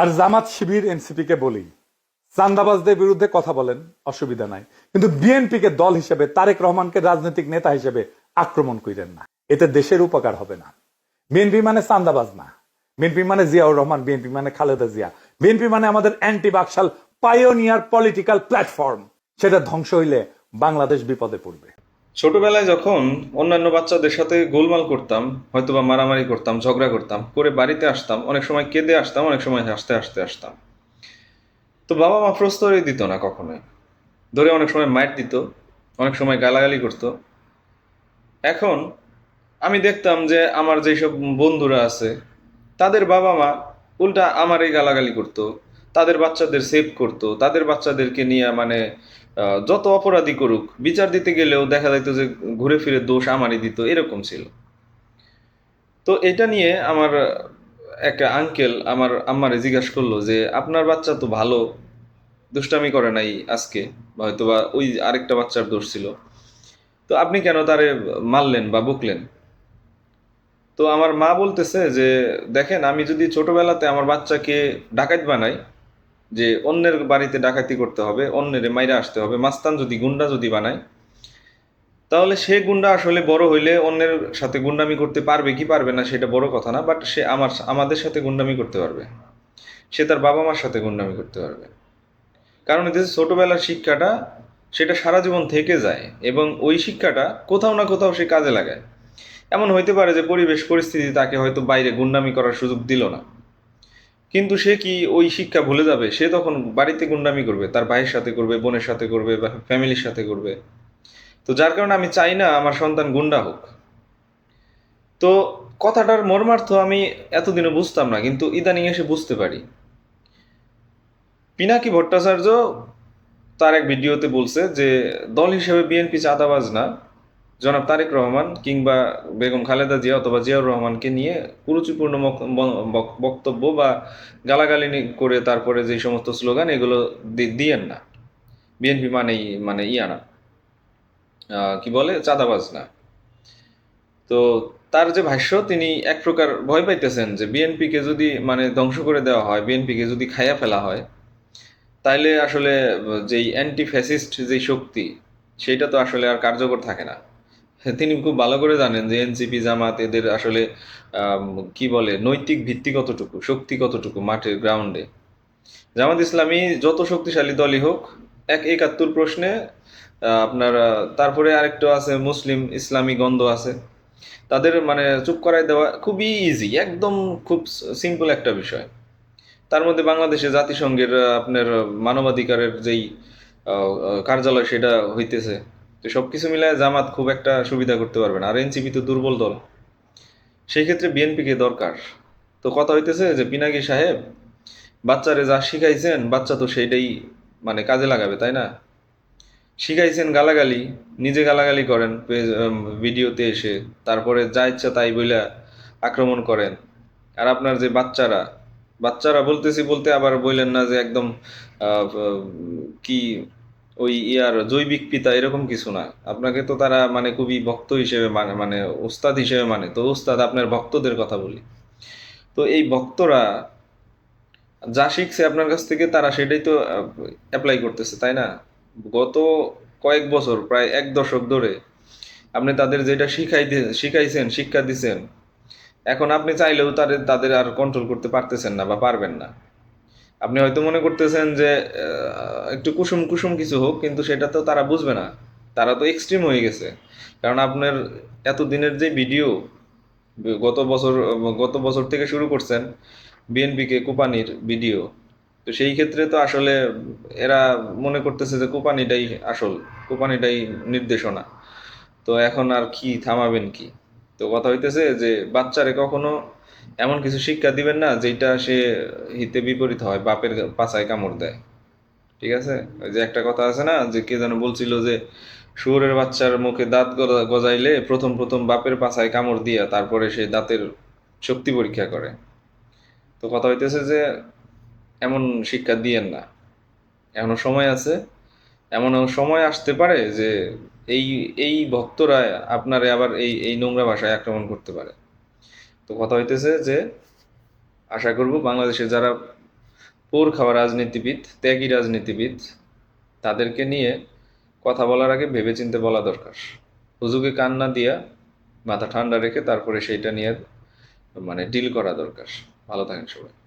আর Jamaat Shibir NCP কে বলি, চান্দাবাজদের বিরুদ্ধে কথা বলেন, অসুবিধা নাই। কিন্তু বিএনপি কে দল হিসেবে, তারেক রহমানকে রাজনৈতিক নেতা হিসেবে আক্রমণ করেন না। এতে দেশের উপকার হবে না। বিএনপি মানে চান্দাবাজ না। বিএনপি মানে জিয়াউর রহমান, বিএনপি মানে খালেদা জিয়া। বিএনপি মানে আমাদের anti BAKSAL pioneer political platform সেটা ধ্বংস হইলে বাংলাদেশ বিপদে পড়বে। ছোটবেলায় যখন অন্যান্য বাচ্চাদের সাথে গোলমাল করতাম হয়তো বা মারামারি করতাম, ঝগড়া করতাম, করে বাড়িতে আসতাম, অনেক সময় কেঁদে আসতাম, অনেক সময় হাসতে হাসতে আসতাম। তো বাবা মা প্রস্তরই দিত না কখনোই। ধরে অনেক সময় মাইট দিত, অনেক সময় গালাগালি করতো। এখন আমি দেখতাম যে আমার যেসব বন্ধুরা আছে, তাদের বাবা মা উল্টা আমারই গালাগালি করতো তাদের বাচ্চাদের সেভ করতো, তাদের বাচ্চাদেরকে নিয়ে মানে যত অপরাধী করুক, বিচার দিতে গেলেও দেখা যেত যে ঘুরে ফিরে দোষ আমারই দিত, এরকম ছিল। তো এটা নিয়ে আমার একটা আঙ্কেল আমার আম্মারে জিজ্ঞাসা করল যে, আপনার বাচ্চা তো ভালো, দুষ্টামি করে নাই আজকে হয়তো বা ওই আরেকটা বাচ্চার দোষ ছিল। তো আপনি কেন তারে মারলেন বা বকলেন? তো আমার মা বলতেছে যে, দেখেন, আমি যদি ছোটবেলাতে আমার বাচ্চাকে ডাকাত বানাই যে অন্যের বাড়িতে ডাকাতি করতে হবে, অন্যের মাইরা আসতে হবে, মাস্তান যদি গুন্ডা যদি বানায়, তাহলে সে গুন্ডা আসলে বড় হইলে অন্যের সাথে গুন্ডামি করতে পারবে কি পারবে না সেটা বড় কথা না বাট সে আমার, আমাদের সাথে গুন্ডামি করতে পারবে। সে তার বাবা মার সাথে গুন্ডামি করতে পারবে। কারণ এতে ছোটবেলার শিক্ষাটা, সেটা সারা জীবন থেকে যায় এবং ওই শিক্ষাটা কোথাও না কোথাও সে কাজে লাগায়। এমন হইতে পারে যে পরিবেশ, পরিস্থিতি তাকে হয়তো বাইরে গুন্ডামি করার সুযোগ দিল না। কিন্তু সে কি ওই শিক্ষা ভুলে যাবে? সে তখন বাড়িতে গুন্ডামি করবে, তার ভাইয়ের সাথে করবে, বোনের সাথে করবে বা ফ্যামিলির সাথে করবে। তো যার কারণে আমি চাই না আমার সন্তান গুন্ডা হোক। তো কথাটার মর্মার্থ আমি এতদিনে বুঝতাম না, কিন্তু ইদানিং এসে বুঝতে পারি। পিনাকি ভট্টাচার্য তার এক ভিডিওতে বলছে যে, দল হিসেবে বিএনপি চাঁদাবাজ না জনাব তারেক রহমান কিংবা বেগম খালেদা জিয়া অথবা জিয়াউর রহমানকে নিয়ে কুরুচিপূর্ণ বক্তব্য বা গালাগালি করে তারপরে যে সমস্ত স্লোগান, এগুলো দিয়েন না। বিএনপি মানেই মানে ইয়া না। কি বলে? চাঁদাবাজ না। তো তার যে ভাষ্য, তিনি এক প্রকার ভয় পাইতেছেন যে বিএনপিকে যদি মানে ধ্বংস করে দেওয়া হয়, বিএনপিকে যদি খাইয়া ফেলা হয়, তাইলে আসলে যেই অ্যান্টি ফ্যাসিস্ট যেই শক্তি সেটা তো আসলে আর কার্যকর থাকে না। তিনি খুব ভালো করে জানেন যে এনসিপি জামাত এদের আসলে কি বলে, নৈতিক ভিত্তি কতটুকু, শক্তি কতটুকু মাঠের গ্রাউন্ডে জামাত ইসলামী যত শক্তিশালী দলই হোক, এক একাত্তর প্রশ্নে আপনার তারপরে আরেকটা আছে মুসলিম ইসলামী গন্ধ আছে। তাদের মানে চুপ করাই দেওয়া খুবই ইজি একদম খুব সিম্পল একটা বিষয়। তার মধ্যে বাংলাদেশে জাতিসংঘের আপনার, মানবাধিকারের যেই কার্যালয় সেটা হইতেছে। তো সব কিছু মিলায় জামাত খুব একটা সুবিধা করতে পারবে না। আর এনসিপি তো দুর্বল দল। সেই ক্ষেত্রে বিএনপিকে দরকার? তো কথা হইতেছে যে পিনাকি সাহেব, বাচ্চারে যা শিখাইছেন, বাচ্চা তো সেইটাই মানে কাজে লাগাবে, তাই না? শিখাইছেন গালাগালি, নিজে গালাগালি করেন ভিডিওতে এসে, তারপরে যা ইচ্ছা তাই বইলা আক্রমণ করেন। আর আপনার যে বাচ্চারা বাচ্চারা বলতেছি বলতে আবার বললেন না যে একদম কি ওই ইয়ার জৈবিক পিতা এরকম কিছু না। আপনাকে তো তারা মানে খুবই ভক্ত হিসেবে মানে মানে ওস্তাদ হিসেবে মানে। তো ওস্তাদ আপনার ভক্তদের কথা বলি। তো এই ভক্তরা যা শিখছে আপনার কাছ থেকে, তারা সেটাই তো অ্যাপ্লাই করতেছে, তাই না? গত কয়েক বছর, প্রায় এক দশক ধরে আপনি তাদের যেটা শিখাই শিখাইছেন, শিক্ষা দিছেন, এখন আপনি চাইলেও তাদের তাদের আর কন্ট্রোল করতে পারতেছেন না বা পারবেন না। আপনি হয়তো মনে করতেছেন যে একটু কুসুম কুসুম কিছু হোক, কিন্তু সেটা তো তারা বুঝবে না। তারা তো এক্সট্রিম হয়ে গেছে। কারণ আপনার এতদিনের যে ভিডিও গত বছর গত বছর থেকে শুরু করছেন বিএনপিকে কোপানির ভিডিও তো সেই ক্ষেত্রে তো আসলে এরা মনে করতেছে যে কোপানিটাই আসল, কোপানিটাই নির্দেশনা। তো এখন আর কি থামাবেন কি? তো কথা হইতেছে যে বাচ্চারে কখনো এমন কিছু শিক্ষা দিবেন না যেটা সে হিতে বিপরীত হয়, বাপের পাছায় কামড় দেয়। ঠিক আছে? ওই যে একটা কথা আছে না, যে কে যেন বলছিল যে শুয়োরের বাচ্চার মুখে দাঁত গজাইলে প্রথম প্রথম বাপের পাছায় কামড় দিয়া তারপরে সে দাঁতের শক্তি পরীক্ষা করে। তো কথা হইতেছে যে এমন শিক্ষা দিয়েন না। এখনও সময় আছে এমন সময় আসতে পারে যে এই এই ভক্তরা আপনারে আবার এই এই নোংরা ভাষায় আক্রমণ করতে পারে। তো কথা হইতেছে যে, আশা করব বাংলাদেশে যারা পোর খাওয়া রাজনীতিবিদ, ত্যাগী রাজনীতিবিদ, তাদেরকে নিয়ে কথা বলার আগে ভেবেচিন্তে বলা দরকার। হুজুকে কান্না দিয়া মাথা ঠান্ডা রেখে তারপরে সেইটা নিয়ে মানে ডিল করা দরকার। ভালো থাকেন সবাই।